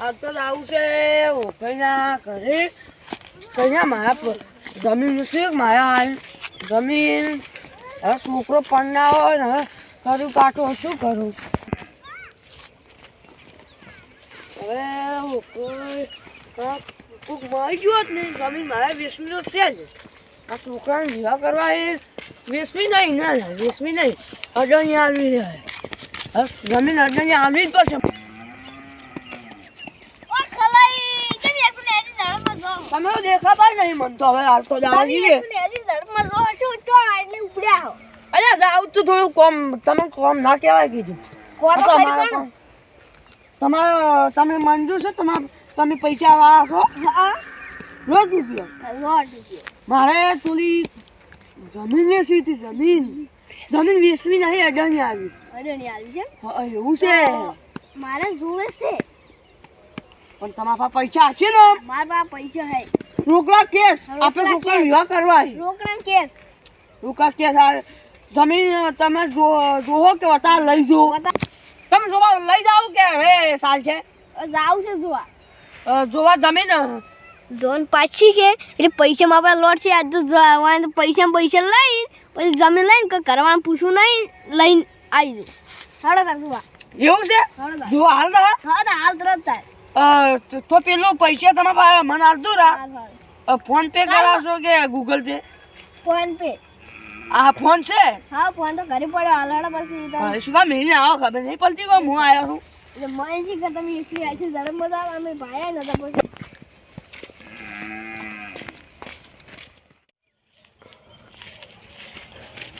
આ તો આવું છે ઓકઈના ઘરે કઈના મારા જમીન છે જમીન. હવે છોકરો પરણાવો ને હવે કરું શું કરું? હવે ઓકઈ મળી ગયો જ નહીં જમીન મારા વેસવી તો છે જ. આ છોકરાને વિવાહ કરવા એ વેસવી નહીં, ના ના વેસવી નહીં. અડણી આવી રહે જમીન અડણી આવી જ પડશે ઓ ખલાઈ કેમ એકને એની ધડમાં જો તમે દેખાતા નહીં મન તો હવે હાલ તો જાવ તમે છીએ એકને એની ધડમાં જો શું તો આટલે ઉપડ્યા અરે જાવ તો થોડું કોમ તમે કોમ ના કહેવાય કીધું. તમારે તમે મંજૂર છે તમારે તમે પૈસા વાળા છો? હા. રોજ રૂપિયા. મારે થોડી જમીન વેચવી હતી જમીન. જમીન વેચવી નહીં અડણી આવી. અડણી આવી છે? એવું છે. મારે જોવે છે. પણ તમારા પાસે પૈસા હશે ને? મારા પાસે પૈસા હે. રોકડા કેસ. આપણે રોકડા. વિવાહ કરવા છે. રોકડા કેસ. રોકડા કેસ આ જમીન તમે જો જોવો કે વતા લઈ જો? તમે જોવા લઈ જાઓ કે હવે સાલ છે? જાવ છે જોવા. જોવા જમીન? જોન પાછી કે એટલે પૈસા મારા પાસે લોટ છે આજ તો પૈસા પૈસા લઈ પછી જમીન લઈને કોઈ કરવાનું પૂછવું નહીં લઈને આવી જાઉં. સાડા તાર જોવા. એવું છે? જોવા હાલ હાલ હા. હાલ તરત થાય તો- પેલો પૈસા તમે મને આપજો રા. ફોન પે કરાવશો કે ગૂગલ પે ફોન પે આ ફોન છે? હા ફોન તો ઘરે પડ્યો હાલાડા પછી શું કામ મેળીને આવો ખબર નહીં પડતી કો હું આવ્યો છું? એટલે મને છે કે તમે એકલી આવી છે ધર્મ બધા અમે ભાયા નતા પછી.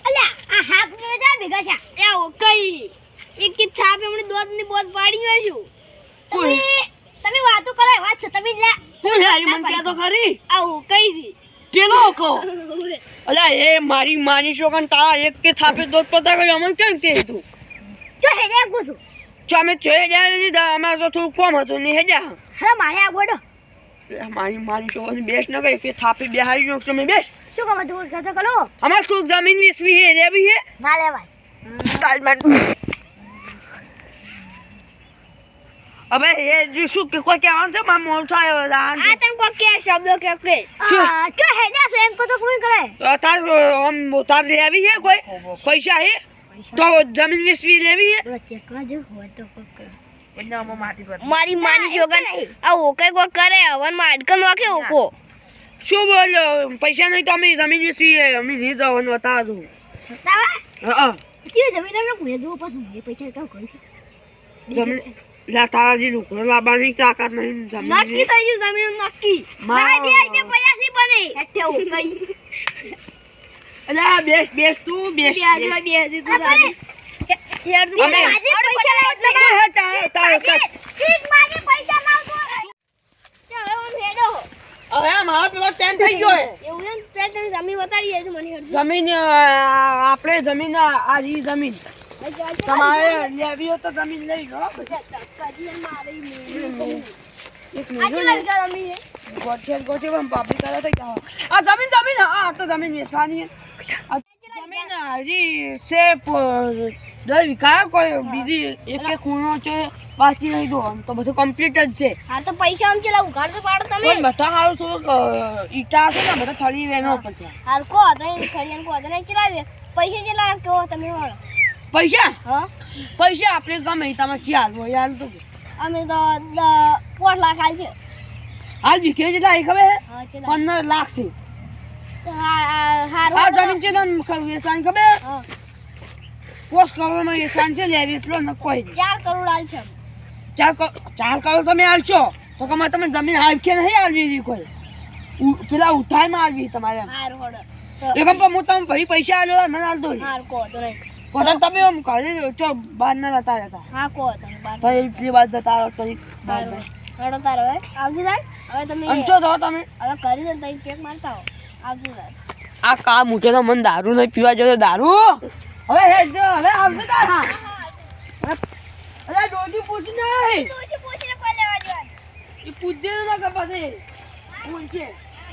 અલ્યા આ હાથ ને જા ભેગા છે એ ઓકઈ એક કે થાપ એમણે દોધની બોધ પાડી ગયો છું તમે તમે વાતો કરો વાત છે તમે લે શું છે મને ખરી? આવું કઈ દી? પેલો કો અલા એ મારી માની છોકરાને તા એક કે થાપે દોત પતા ગયો અમને કેમ કે તું જો હેડે પૂછું જો અમે જોઈ જાય લીધા અમારે તો થોડું કોમ હતું નહીં હેડ્યા હા મારે આ ગોડો મારી મારી છોકરાને બેસ ન ગઈ કે થાપે બેહાડી નો તમે બેસ. શું કહો તું કહેતો કરો. અમારે શું જમીન વેચવી હે લેવી હે ના લેવાય. હવે એ જે શું કે કોઈ કહેવાનું છે? મારા મોર થાય આ તને કોઈ કે શબ્દો કે કે. તો હેડે છે? એમ કો તો કોઈ કરે? તાર આમ તાર લેવી છે કોઈ? પૈસા હે? તો જમીન વેચવી લેવી છે મારી માની જોગન આ ઓકે કો કરે હવનમાં અડકન વાકે ઓકો. શું બોલો? પૈસા નહીં તો અમે જમીન વેચવી છે અમે નહીં જવાનું હતા છું હા કે જમીન? દો પાછું પૈસા તો કોઈ જમીન લા તારાજી નું લાવવાની તાકાત નહીં જમીન નક્કી થઈ ગયું જમીન નક્કી. મારા બે પૈસા સી બને? હું કઈ અલા બેસ બેસ તું બેસ બે આજે બે આજે તું આજે યાર તું આજે પૈસા લાવ તો હે, તારે- તારે- તારે. ઠીક મારી પૈસા લાવ તો ચાલ હવે હું હેડો. હવે મારો પેલો ટેન થઈ ગયો એવું પેટ જમીન બતાડી દે મને જમીન આપણે જમીન આ આ જમીન. તમારે લેવી હોય તો જમીન લઈ લો એક મિનિટ ગોઠે ગોઠે પણ પાપડી કરે તો ક્યાં આ જમીન જમીન આ તો જમીન વેચવાની છે. જમીન હજી છે દર વીઘા કોઈ બીજી એક એક ખૂણો છે બાકી નહીં દો. આમ તો બધું કમ્પ્લીટ જ છે. હા તો પૈસા આમ ચલાવ ઉઘાડ તો પાડો તમે. પણ બધા હારું થોડુંક ઈટા છે ને બધા થળી વેનો પછી. હાલ કો તો કો તો નહીં ચલાવે પૈસા ચલાવ કેવો તમે વાળો? પૈસા? હા? પૈસા આપણે ગમે તમે ચાલ હોય હાલ તો અમે તો પાંચ લાખ હાલ છે. હાલ વીઘે જેટલા ખબર પંદર લાખ છે. હા જમીન છે વેચાણ ખબર? પોસ કરોડમાં વેચાણ છે લેવી એટલો ન કોઈ ચાર કરોડ હાલ છે. ચાર ચાર કરોડ તમે હાલશો તો કમા તમે જમીન હાલશે નહીં હાલવી કોઈ. પેલા ઉઠાઈમાં હાલવી તમારે હાર હોડ એ કંપા હું તમે ભાઈ પૈસા આલ્યો મને હાલ તો નહીં. પછી તમે આમ ઘરે છો બહાર ના જતા રહેતા. હા કો તમે બાર તો એટલી વાત જતા રહો તો બહાર હારું. હેડો તાર હવે આવજો તાર. હવે તમે અંચો તો તમે. હવે કરી દે તમે ચેક મારતા હો આવજો તાર. આ કા મૂકે તો મને દારૂ નહીં પીવા જતો દારૂ? હવે હે જો, હવે આવજો તાર. હા અરે ડોજી પૂછ નહીં પૂછી ને કોઈ લેવા દેવાનું. એ પૂછજે ના કપાસે પછી પૂછે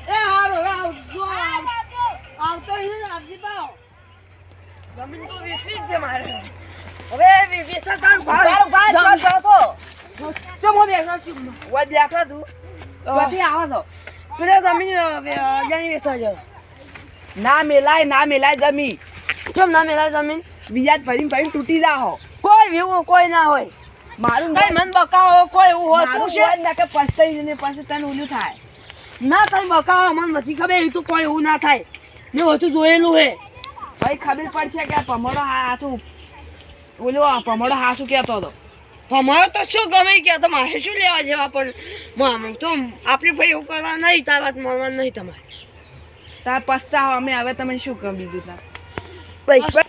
એ હારો હવે આવજો આવતો ઈ ને આપજી પાવ જમીન તો વેચવી જ છે મારે. હવે વે- વેચા તારું જો, જો, જો. બેઠો છું. બેઠો તું ક્યાંથી આવો તો. પેલો જમીન જાણી વેચવા ના મેલાય ના મેલાય જમીન. ચમ ના મેલાય જમીન? બીજા જ ભરીને ભરીને તૂટી જાઓ કોઈ એવું કોઈ ના હોય. મારું કઈ મન બકાવો કોઈ એવું હોતું છે? ના કે પસ્તાઈ ને પછી તને ઓલું થાય. ના કઈ બકાવો મન નથી ખબર એ તો કોઈ એવું ના થાય. મેં ઓછું જોયેલું હે. ભાઈ ખબર પડશે કે ભમરો હાથું ઓલો આ ભમરો હાથું કહેતો હતો? ભમરો તો શું ગમે કે તો મારે શું લેવા જેવા પણ? મામ તો આપણે ભાઈ એવું કરવા નહીં તાર વાત માનવા નહીં તમારે. તાર પસ્તાવો અમે હવે તમે શું કરી દીધું તાર? પૈસા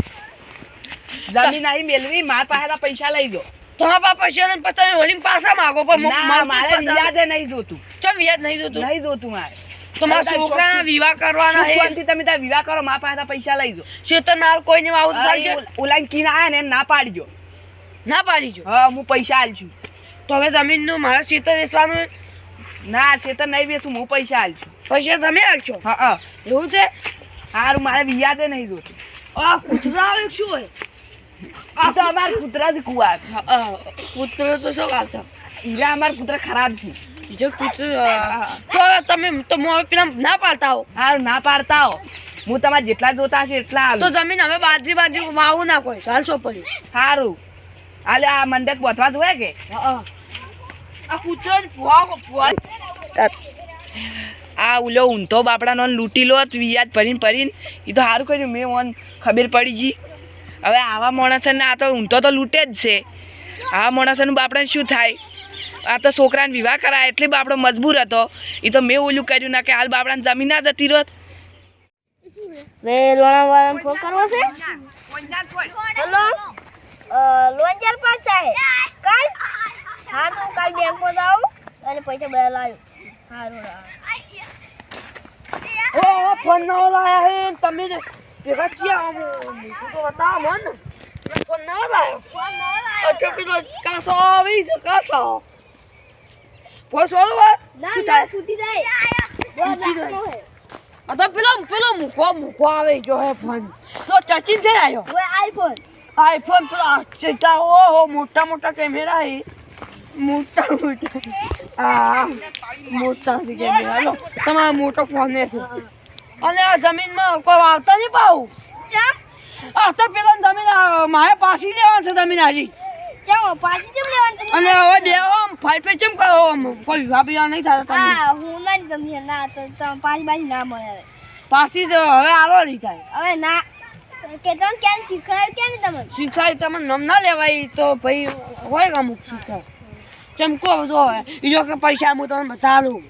જમીન આવી મેળવી મારા પાસે પૈસા લઈ દો તમારા પૈસા લઈને પછી તમે વળી પાછા માગો પણ મારે વ્યાજે નહીં જોતું. ચમ વ્યાજ નહીં જોતું? નહીં જોતું મારે. તમારા છોકરાના વિવાહ કરવાના છે તમે ત્યાં વિવાહ કરો મારા પાસે પૈસા લઈ દો શેતર નાર કોઈને આવું થાય ઓલા કીન આયા ને ના પાડજો. ના પાડીજો હા હું પૈસા આલ તો હવે જમીનનું મારા શેતર વેચવાનું ના શેતર નહીં વેચું હું પૈસા આલ પૈસા તમે આલશો હા હા. એવું છે? હાર મારે વિયાદે નહીં જોતું. આ કૂતરા આવે શું હોય? આ તો અમારા કૂતરા જ કુવા કૂતરો તો શું આવતા ઈરા અમારા કૂતરા ખરાબ છે. જો કૂતરો તો તમે તો હું હવે પેલા ના પાડતા હો સારું ના પાડતા હો હું તમારે જેટલા જોતા છે એટલા તો જમીન હવે બાજરી બાજરી વાવું ના કોઈ. ચાલશો પડ્યું? સારું હાલે આ મંડક બોધવા જોઈએ કે? આ કૂતરો જ ફુવા ફુવા આ ઉલો ઊંધો બાપડાનો લૂંટી લો વ્યાજ ભરીને ભરીને એ તો સારું કર્યું મેં ઓન ખબર પડી ગઈ. હવે આવા માણસને આ તો ઊંધો તો લૂંટે જ છે. આવા માણસનું બાપડાને શું થાય? આ તો છોકરાને વિવાહ કરાય એટલે બાપડો મજબૂર હતો. એ તો મેં ઓલું કર્યું ના કે હાલ બાપડાને જમીન ના જતી રોત વે લોણાવાળાને ફોન કરવો છે? હલો? લોન ચાર પાંચ થાય. કાલ? હા તો કાલ બેંકમાં જાઉં અને પૈસા બધા લાવ્યો. સારું ઓ ફોન ના લાયા હે તમે જ ભેગા ચિયા મૂકું તો બતાવો મને. ફોન ના લાયો. અચ્છા પેલો કાસો આવી કાસો સોલો વાર ના ના ફૂટી જાય. ફૂટી જાય. આ તો પેલો પેલો મૂકો મૂકો આવે જો હે ફોન. તો ટચિંગ થઈ આવ્યો હવે આઈફોન. આઈફોન પેલો ચેતા ઓહો મોટા મોટા કેમેરા હે. મોટા મોટા. હા મોટા કેમેરા. લો તમારો મોટો ફોન છે અને આ જમીનમાં કોઈ વાવતા નહીં પાવું આ તો પેલા જમીન આ મારે પાછી લેવાનું છે જમીન હાજી. ચમ પાછી કેમ લેવાની અને હવે બે ઓમ ફાઈટ પે કેમ કરો? આમ કોઈ વિવાહ નહીં થતા તમે હા હું ના જ ના તો તમે પાછી પાછી ના મળે પાછી તો હવે આવો થાય. હવે ના કે તમે ક્યાં શીખવાડ્યું કેમ તમને? શીખાય તમને નામ ના લેવાય તો ભાઈ હોય અમુક શીખાય ચમકો બધો હોય ઈજો જો કે પૈસા હું તમને બતાવું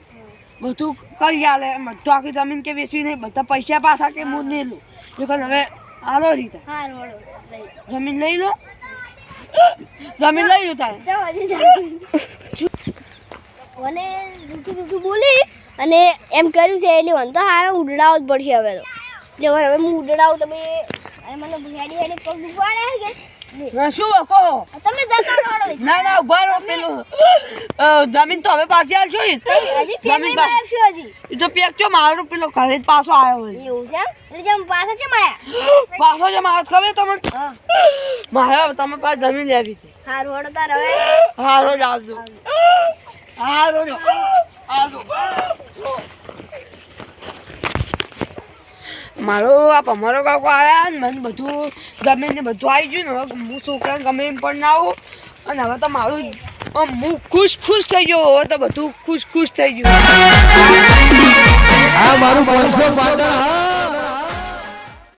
બધું કરી આલે બધું આખી જમીન કે વેચવી નહીં બધા પૈસા પાછા કે હું નહીં લઉં. જો હવે આલો રીતે જમીન લઈ લો. જમીન લઈ જાઓ. મને જુઠું જુઠું બોલી અને એમ કર્યું છે એટલે મને તો હારા જ પડશે હવે તો. એટલે હવે હું ઉડડાવું તમે અને મને હેડી હેડી પગ દુખવાડે કે? શું કહો? તમે રહો ના ના ઊભા રહો પેલું. જમીન તો હવે પાછી હજી જમીન હજી. તો પેક છો મારો પેલો ઘરે પાછો આવ્યો એવું છે એમ? એટલે જેમ પાછા પાછો છે મારો ખબર તમે મારે તમે પાસે જમીન લેવી છે. હારું હળો તાર હવે હારો જ આવજો. હારો. આવજો. મારો આ પમારો કાકો આવ્યા ને મને બધું જમીન ને બધું આવી ગયું ને હવે હું છોકરાને ગમે એમ પણ ના આવું અને હવે તો મારું હું ખુશ ખુશ થઈ ગયો, હવે તો બધું ખુશ ખુશ થઈ ગયું. આ મારું હા.